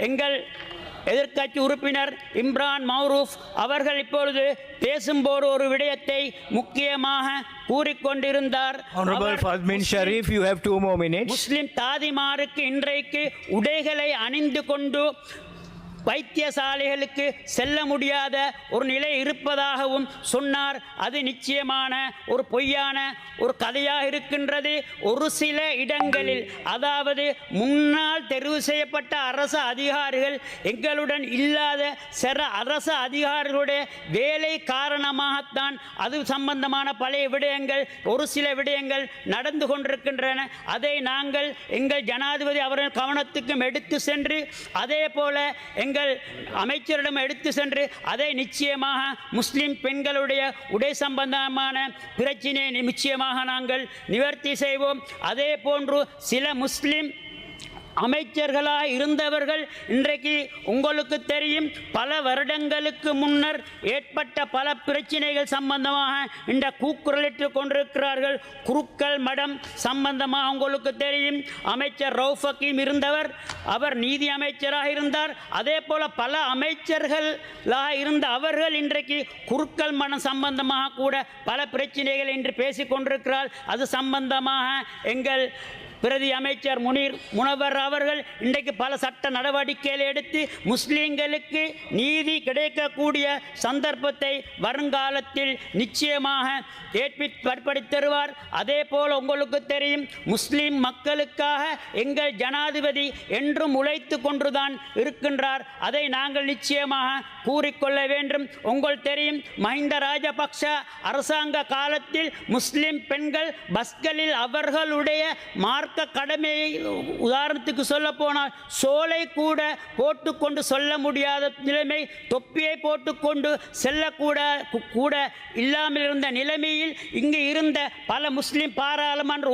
எங்கள் எதிர்க்கட்சி உறுப்பினர் இம்ரான் மௌரூஃப் அவர்கள் இப்பொழுது பேசும்போது ஒரு விடயத்தை முக்கியமாக கூறிக்கொண்டிருந்தார். முஸ்லிம் தாதிமாருக்கு இன்றைக்கு உடைகளை அணிந்து கொண்டு வைத்தியசாலைகளுக்கு செல்ல முடியாத ஒரு நிலை இருப்பதாகவும் சொன்னார். அது நிச்சயமான ஒரு பொய்யான ஒரு கதையாக இருக்கின்றது. ஒரு சில இடங்களில் அதாவது முன்னால் தெரிவு செய்யப்பட்ட அரசு அதிகாரிகள் எங்களுடன் இல்லாத சில அரசு அதிகாரிகளுடைய வேலை காரணமாகத்தான் அது சம்பந்தமான பழைய விடயங்கள் ஒரு சில விடயங்கள் நடந்து கொண்டிருக்கின்றன. அதை நாங்கள் எங்கள் ஜனாதிபதி அவர்கள் கவனத்துக்கும் எடுத்து சென்று அதே போல எங்கள் அமைச்சரிடம் எடுத்து சென்று அதை நிச்சயமாக முஸ்லிம் பெண்களுடைய உடை சம்பந்தமான பிரச்சினையை நிச்சயமாக நாங்கள் நிவர்த்தி செய்வோம். அதே போன்று சில முஸ்லிம் அமைச்சர்களாக இருந்தவர்கள் இன்றைக்கு உங்களுக்கு தெரியும் பல வருடங்களுக்கு முன்னர் ஏற்பட்ட பல பிரச்சனைகள் சம்பந்தமாக இந்த கூக்குரலிட்டு கொண்டிருக்கிறார்கள். குருக்கள் மடம் சம்பந்தமாக உங்களுக்கு தெரியும். அமைச்சர் ரவுஃபக்கீம் இருந்தவர் அவர் நீதி அமைச்சராக இருந்தார். அதே போல் பல அமைச்சர்களாக இருந்த அவர்கள் இன்றைக்கு குருக்கள் மடம் சம்பந்தமாக கூட பல பிரச்சனைகள் இன்று பேசிக் கொண்டிருக்கிறார். அது சம்பந்தமாக எங்கள் பிரதி அமைச்சர் முனீர் முனவர் அவர்கள் இன்றைக்கு பல சட்ட நடவடிக்கைகளை எடுத்து முஸ்லீம்களுக்கு நீதி கிடைக்கக்கூடிய சந்தர்ப்பத்தை வருங்காலத்தில் நிச்சயமாக ஏற்படுத்தி தருவார் அதே போல் உங்களுக்கு தெரியும் முஸ்லீம் மக்களுக்காக எங்கள் ஜனாதிபதி என்றும் உழைத்து கொண்டுதான் இருக்கின்றார். அதை நாங்கள் நிச்சயமாக கூறிக்கொள்ள வேண்டும். உங்கள் தெரியும் மஹிந்த ராஜபக்ஷ அரசாங்க காலத்தில் முஸ்லிம் பெண்கள் பஸ்களில் அவர்களுடைய மார்க் மார்க்க கடமையை உதாரணத்துக்கு சொல்ல போனால் சோலை கூட போட்டுக்கொண்டு சொல்ல முடியாத நிலைமை தொப்பியை போட்டுக்கொண்டு செல்லக்கூட கூட இல்லாமல் இருந்த நிலைமையில் இங்கு இருந்த பல முஸ்லிம் பாராளுமன்ற.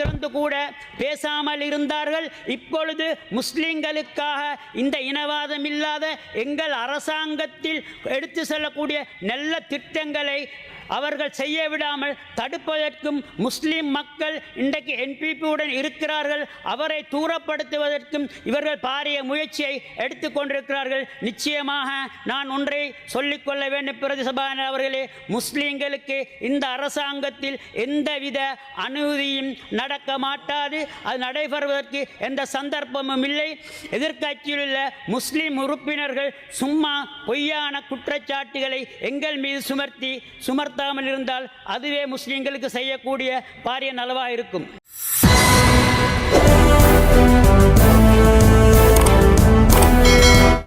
திறந்து கூட பேசாமல் இருந்தார்கள் இப்பொழுது முஸ்லிம்களுக்காக இந்த இனவாதம் இல்லாத எங்கள் அரசாங்கத்தில் எடுத்து செல்லக்கூடிய நல்ல திட்டங்களை அவர்கள் செய்ய விடாமல் தடுப்பதற்கும் முஸ்லிம் மக்கள் இன்றைக்கு என்பிபியுடன் இருக்கிறார்கள். அவரை தூரப்படுத்துவதற்கும் இவர்கள் பாரிய முயற்சியை எடுத்துக்கொண்டிருக்கிறார்கள். நிச்சயமாக நான் ஒன்றை சொல்லிக்கொள்ள வேண்டும். பிரதி சபாநாயகர் அவர்களே முஸ்லீம்களுக்கு இந்த அரசாங்கத்தில் எந்தவித அனுமதியும் நடக்க மாட்டாது. அது நடைபெறுவதற்கு எந்த சந்தர்ப்பமும் இல்லை. எதிர்கட்சியில் உள்ள முஸ்லீம் உறுப்பினர்கள் சும்மா பொய்யான குற்றச்சாட்டுகளை எங்கள் மீது சுமர்த்தி சுமர்த்தாமல் இருந்தால் அதுவே முஸ்லீம்களுக்கு செய்யக்கூடிய பாரிய நலவாக இருக்கும்